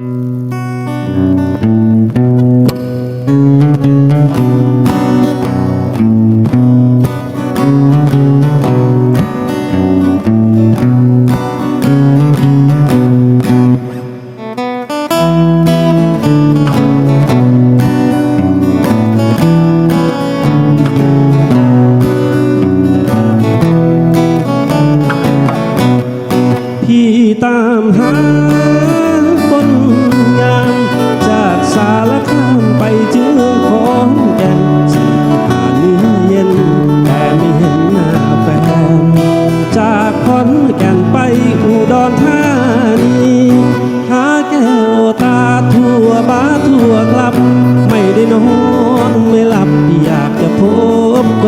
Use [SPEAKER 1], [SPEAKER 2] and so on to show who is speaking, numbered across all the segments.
[SPEAKER 1] พี่ตามหา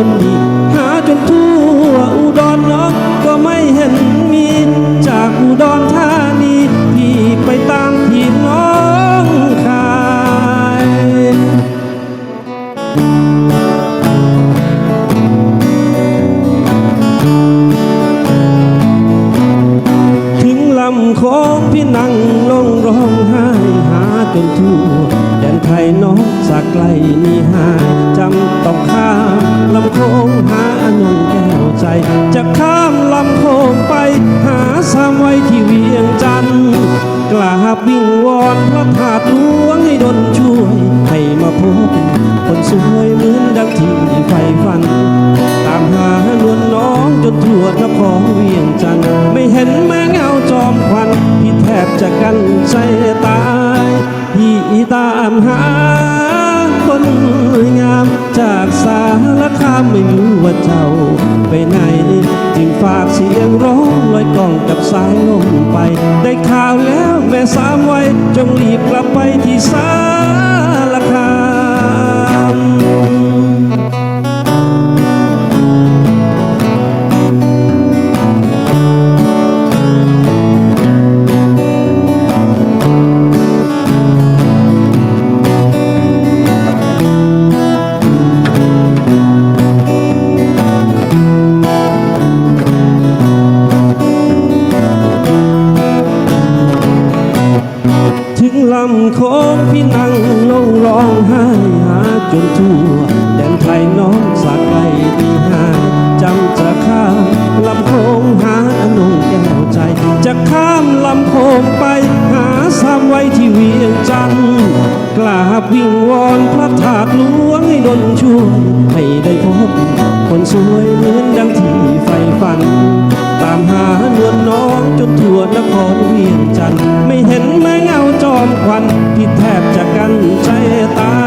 [SPEAKER 1] นดีหาจนทั่วอุดรน้องก็ไม่เห็นมี จากอุดรธานีพี่ไปตามพี่น้องคายถึงลำโค้งพี่นั่งลงร้องไห้หาจนทั่วแดนไทยน้อง สักไกลนี่หาจำต้องข้ามลำโค้งหาอนงแก้วใจ จะข้ามลำโค้งไปหาสามไว้ที่เวียงจันทร์กราบวิงวอนพระธาตุหลวงให้ดลช่วยให้มาพบคนสวยเหมือนดังที่ใฝ่ฝัน ตามหานวลน้องจนทั่วนครเวียงจันทร์ไม่เห็นแม่เงาจอมควันพี่แทบจะกันใจตายพี่ตามหา งามจากสารคามไม่รู้ว่าเจ้าไปไหน จึงฝากเสียงร้องลอยกล่องกับสายลมไป ได้ข่าวแล้วแม่สามไว้จงรีบกลับไปที่สารคาม จนทั่วแดนไทยน้องสักไกลดีหายจำจะข้ามลำโคงหาอนงแก้วใจ จะข้ามลำโคงไปหาสามไว้ที่เวียงจันทร์กราบวิ่งวอนพระธาตุหลวงให้ดลช่วยให้ได้พบคนสวยเหมือนดังที่ใฝ่ฝัน ตามหานวลน้องจนทั่วนครเวียงจันทร์ไม่เห็นแม่เงาจอมควันพี่แทบจะกันใจตา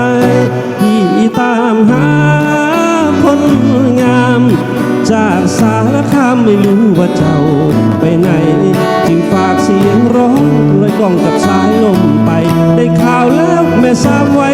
[SPEAKER 1] ไม่รู้ว่าเจ้าไปไหน จึงฝากเสียงร้องลอยกล้องกับสายลมไป ได้ข่าวแล้วแม่สามไว้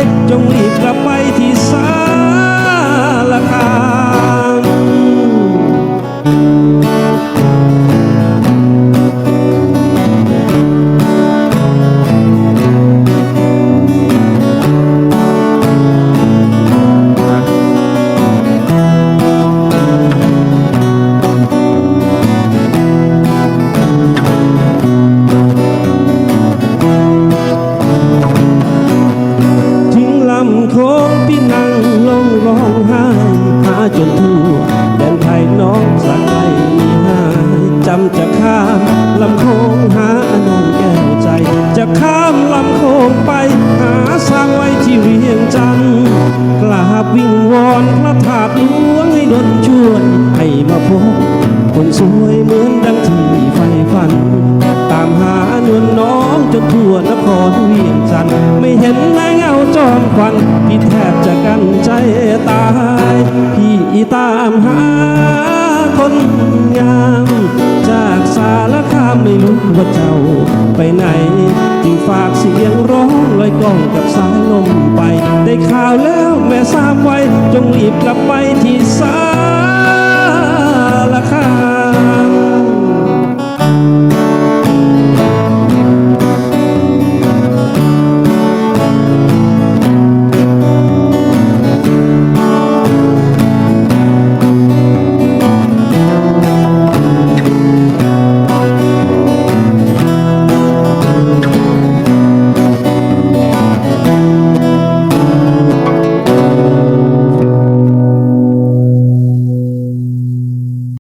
[SPEAKER 1] เห็นแม่เงาจอมควันพี่แทบจะกันใจตาย พี่ตามหาคนงามจากสารคามไม่รู้ว่าเจ้าไปไหน จึงฝากเสียงร้องลอยกล้องกับสายลมไป ได้ข่าวแล้วแม่ทราบไว้ จงรีบกลับไปที่สารคาม